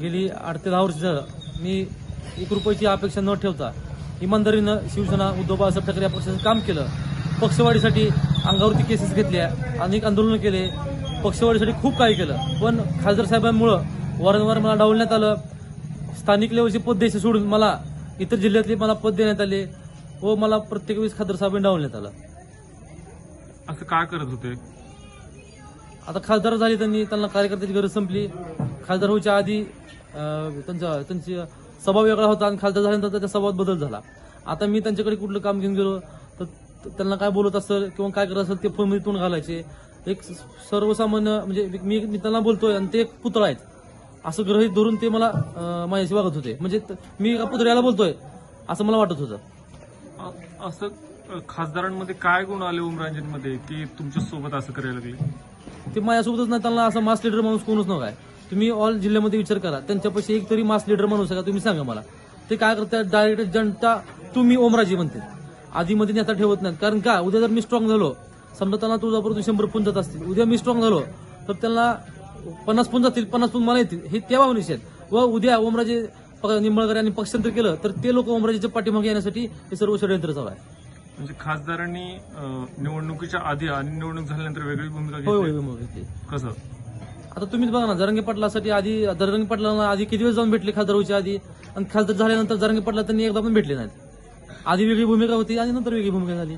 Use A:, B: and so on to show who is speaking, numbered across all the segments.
A: गेली आठ ते दहा वर्ष झालं. मी एक रुपयाची अपेक्षा न ठेवता इमानदारीनं शिवसेना उद्धव बाळासाहेब ठाकरे या पक्षाचं काम केलं. पक्षवाढीसाठी अंगावरती केसेस घेतल्या अनेक आंदोलनं केले. पक्षवाढीसाठी खूप काही केलं. पण खासदार साहेबांमुळं वारंवार मला डावलण्यात आलं. स्थानिक लेवलचे पद द्यायचे सोडून मला इतर जिल्ह्यातले मला पद देण्यात आले व मला प्रत्येक वेळेस खासदार साहेबांनी डावलण्यात आलं.
B: असं का करत होते?
A: आता खासदार झाले त्यांनी त्यांना कार्यकर्त्याची गरज संपली. खासदार व्हायच्या आधी त्यांचा त्यांची स्वभाव वेगळा होता आणि खासदार झाल्यानंतर त्याच्या स्वभावात बदल झाला. आता मी त्यांच्याकडे कुठलं काम घेऊन गेलो तर त्यांना काय बोलत असेल किंवा काय करत असेल ते फोनमध्ये तोंड घालायचे. एक सर्वसामान्य म्हणजे मी मी त्यांना बोलतोय आणि ते एक पुतळा आहेत. असं ग्रहित धरून ते मला माझ्याशी वागत होते. म्हणजे त- मी एका पुतळ्याला बोलतोय असं मला वाटत होतं.
B: असं खासदारांमध्ये काय गुण आले उमरांजनमध्ये की तुमच्यासोबत असं करायला लागले?
A: ते माझ्यासोबतच नाही त्यांना असं मास लिडर माणूस कोणच नव्हता. तुम्ही ऑल जिल्ह्यामध्ये विचार करा. त्यांच्यापाशी एक तरी मास लिडर माणूस आहे का तुम्ही सांगा मला. ते काय करतात? डायरेक्ट जनता तुम्ही ओमराजी म्हणते. आधीमध्ये नेता ठेवत नाहीत. कारण का? उद्या जर मी स्ट्रॉंग झालो समजा त्यांना तुळजापूर शंभर पुंज जात असतील. उद्या मी स्ट्रॉंग झालो तर त्यांना पन्नास पुंज जातील पन्नास पुंज मला येतील. हे त्या भावनेचे आहेत. व उद्या ओमराजे निंबाळकर यांनी पक्षांतर केलं तर ते लोक ओमराजेच्या पाठीमागे येण्यासाठी हे सर्व षडयंत्र चालू आहे.
B: म्हणजे खासदारांनी निवडणुकीच्या आधी आणि निवडणूक झाल्यानंतर वेगळी भूमिका घेतली. कसं?
A: आता तुम्हीच बघा ना जरंगे पाटलासाठी आधी जरंगे पाटलांना आधी किती वेळ जाऊन भेटले खासदार व्हायच्या आधी? आणि खासदार झाल्यानंतर जरंगे पाटला त्यांनी एकदा पण भेटले नाहीत. आधी वेगळी भूमिका होती आणि नंतर वेगळी भूमिका झाली.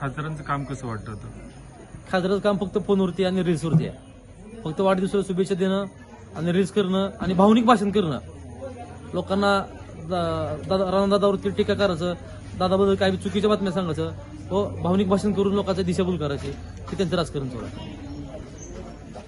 B: खासदारांचं काम कसं वाटतं?
A: खासदाराचं काम फक्त फोनवरती आणि रील्सवरती आहे. फक्त वाढदिवसाला शुभेच्छा देणं आणि रील्स करणं आणि भावनिक भाषण करणं. लोकांना दा- दादा राणादादावरती टीका करायचं दादाबद्दल काही चुकीच्या बातम्या सांगायचं व भावनिक भाषण करून लोकांचा दिशाभूल करायची हे त्यांचं राजकारण आहे